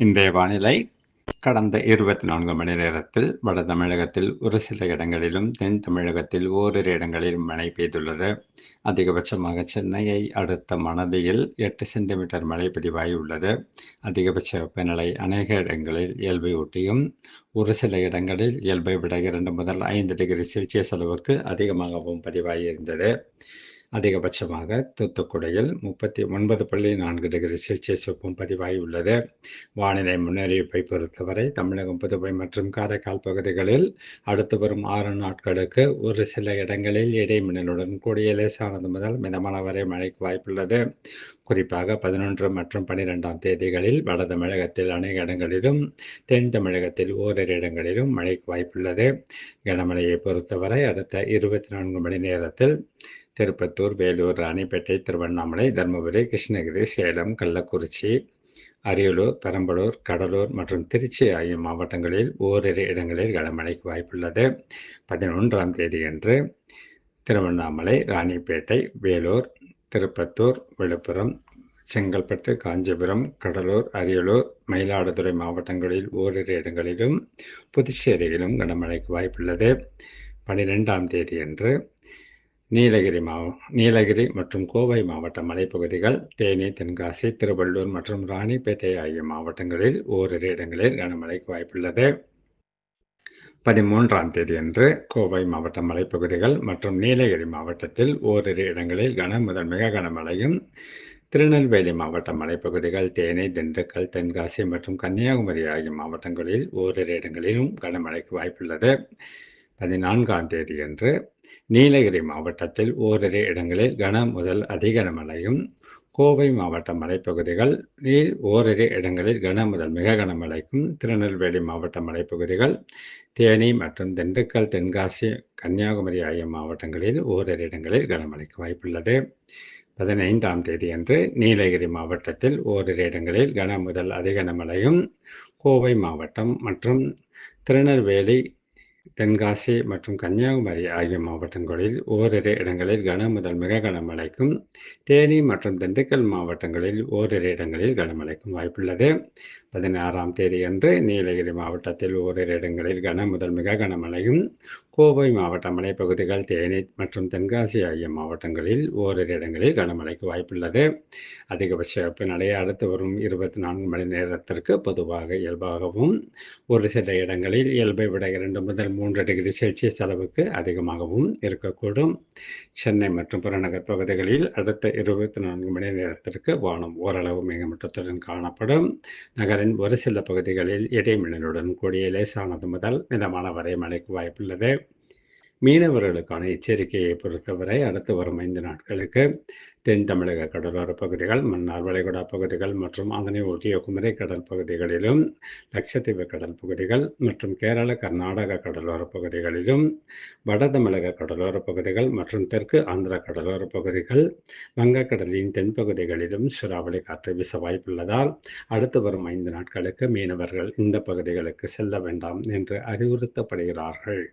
இன்றைய வானிலை. கடந்த இருபத்தி நான்கு மணி நேரத்தில் வட தமிழகத்தில் ஒரு சில இடங்களிலும் தென் தமிழகத்தில் ஓரிரு இடங்களிலும் மழை பெய்துள்ளது. அதிகபட்சமாக சென்னையை அடுத்த மணலியில் எட்டு சென்டிமீட்டர் மழை பதிவாகி உள்ளது. அதிகபட்ச வெப்பநிலை அநேக இடங்களில் இயல்பை ஒட்டியும் ஒரு சில இடங்களில் இயல்பை விட இரண்டு முதல் ஐந்து டிகிரி செல்சியஸ் அளவுக்கு அதிகமாகவும் பதிவாகி இருந்தது. அதிகபட்சமாக தூத்துக்குடியில் முப்பத்தி ஒன்பது புள்ளி நான்கு டிகிரி செல்சியஸ் வெப்பம் பதிவாகியுள்ளது வானிலை முன்னறிவிப்பை பொறுத்தவரை தமிழகம் புதுவை மற்றும் காரைக்கால் பகுதிகளில் அடுத்து வரும் ஆறு நாட்களுக்கு ஒரு சில இடங்களில் இடைமின்னலுடன் கூடிய லேசானது முதல் மிதமான வரை மழைக்கு வாய்ப்புள்ளது. குறிப்பாக பதினொன்று மற்றும் பனிரெண்டாம் தேதிகளில் வட தமிழகத்தில் அநேக இடங்களிலும் தென் தமிழகத்தில் ஓரிரு இடங்களிலும் மழைக்கு வாய்ப்புள்ளது. கனமழையை பொறுத்தவரை அடுத்த இருபத்தி நான்கு மணி நேரத்தில் திருப்பத்தூர் வேலூர் ராணிப்பேட்டை திருவண்ணாமலை தருமபுரி கிருஷ்ணகிரி சேலம் கள்ளக்குறிச்சி அரியலூர் பெரம்பலூர் கடலூர் மற்றும் திருச்சி ஆகிய மாவட்டங்களில் ஓரிரு இடங்களில் கனமழைக்கு வாய்ப்புள்ளது. பதினொன்றாம் தேதியன்று திருவண்ணாமலை ராணிப்பேட்டை வேலூர் திருப்பத்தூர் விழுப்புரம் செங்கல்பட்டு காஞ்சிபுரம் கடலூர் அரியலூர் மயிலாடுதுறை மாவட்டங்களில் ஓரிரு இடங்களிலும் புதுச்சேரியிலும் கனமழைக்கு வாய்ப்புள்ளது. பனிரெண்டாம் தேதியன்று நீலகிரி மாவ நீலகிரி மற்றும் கோவை மாவட்ட மலைப்பகுதிகள் தேனி தென்காசி திருவள்ளூர் மற்றும் ராணிப்பேட்டை ஆகிய மாவட்டங்களில் ஓரிரு இடங்களில் கனமழைக்கு வாய்ப்புள்ளது. பதிமூன்றாம் தேதியன்று கோவை மாவட்ட மலைப்பகுதிகள் மற்றும் நீலகிரி மாவட்டத்தில் ஓரிரு இடங்களில் கன முதல் மிக கனமழையும் திருநெல்வேலி மாவட்ட மலைப்பகுதிகள் தேனி திண்டுக்கல் தென்காசி மற்றும் கன்னியாகுமரி ஆகிய மாவட்டங்களில் ஓரிரு இடங்களிலும் கனமழைக்கு வாய்ப்புள்ளது. பதினான்காம் தேதியன்று நீலகிரி மாவட்டத்தில் ஓரிரு இடங்களில் கன முதல் அதிக மழையும் கோவை மாவட்ட மலைப்பகுதிகள் நீர் ஓரிரு இடங்களில் கன முதல் மிக கனமழைக்கும் திருநெல்வேலி மாவட்ட மலைப்பகுதிகள் தேனி மற்றும் திண்டுக்கல் தென்காசி கன்னியாகுமரி ஆகிய மாவட்டங்களில் ஓரிரு இடங்களில் கனமழைக்கு வாய்ப்புள்ளது. பதினைந்தாம் தேதியன்று நீலகிரி மாவட்டத்தில் ஓரிரு இடங்களில் கன முதல் அதிக கனமழையும் கோவை மாவட்டம் மற்றும் திருநெல்வேலி தென்காசி மற்றும் கன்னியாகுமரி ஆகிய மாவட்டங்களில் ஓரிரு இடங்களில் கன முதல் மிக கனமழைக்கும் தேனி மற்றும் திண்டுக்கல் மாவட்டங்களில் ஓரிரு இடங்களில் கனமழைக்கும் வாய்ப்புள்ளது. பதினாறாம் தேதி அன்று நீலகிரி மாவட்டத்தில் ஓரிரு இடங்களில் கன முதல் மிக கனமழையும் கோவை மாவட்ட மலைப்பகுதிகள் தேனி மற்றும் தென்காசி ஆகிய மாவட்டங்களில் ஓரிரு இடங்களில் கனமழைக்கு வாய்ப்புள்ளது. அதிகபட்ச வெப்பநிலை அடுத்து வரும் இருபத்தி நான்கு மணி நேரத்திற்கு பொதுவாக இயல்பாகவும் ஒரு சில இடங்களில் இயல்பை விட இரண்டு முதல் மூன்று டிகிரி செல்சியஸ் அளவுக்கு அதிகமாகவும் இருக்கக்கூடும். சென்னை மற்றும் புறநகர் பகுதிகளில் அடுத்த இருபத்தி நான்கு மணி நேரத்திற்கு வானம் ஓரளவு மேகமூட்டத்துடன் காணப்படும். நகரின் ஒரு சில பகுதிகளில் இடைமின்னலுடன் கூடிய லேசானது முதல் மிதமான வரை மழைக்கு வாய்ப்புள்ளது. மீனவர்களுக்கான எச்சரிக்கையை பொறுத்தவரை அடுத்து வரும் ஐந்து நாட்களுக்கு தென் தமிழக கடலோர பகுதிகள் மன்னார் வளைகுடா பகுதிகள் மற்றும் அதனை ஒட்டிய குமரி கடல் பகுதிகளிலும் லட்சத்தீவு கடல் பகுதிகள் மற்றும் கேரள கர்நாடக கடலோர பகுதிகளிலும் வட தமிழக கடலோர பகுதிகள் மற்றும் தெற்கு ஆந்திர கடலோர பகுதிகள் வங்கக்கடலின் தென்பகுதிகளிலும் சூறாவளி காற்று வீச வாய்ப்புள்ளதால் அடுத்து வரும் ஐந்து நாட்களுக்கு மீனவர்கள் இந்த பகுதிகளுக்கு செல்ல வேண்டாம் என்று அறிவுறுத்தப்படுகிறார்கள்.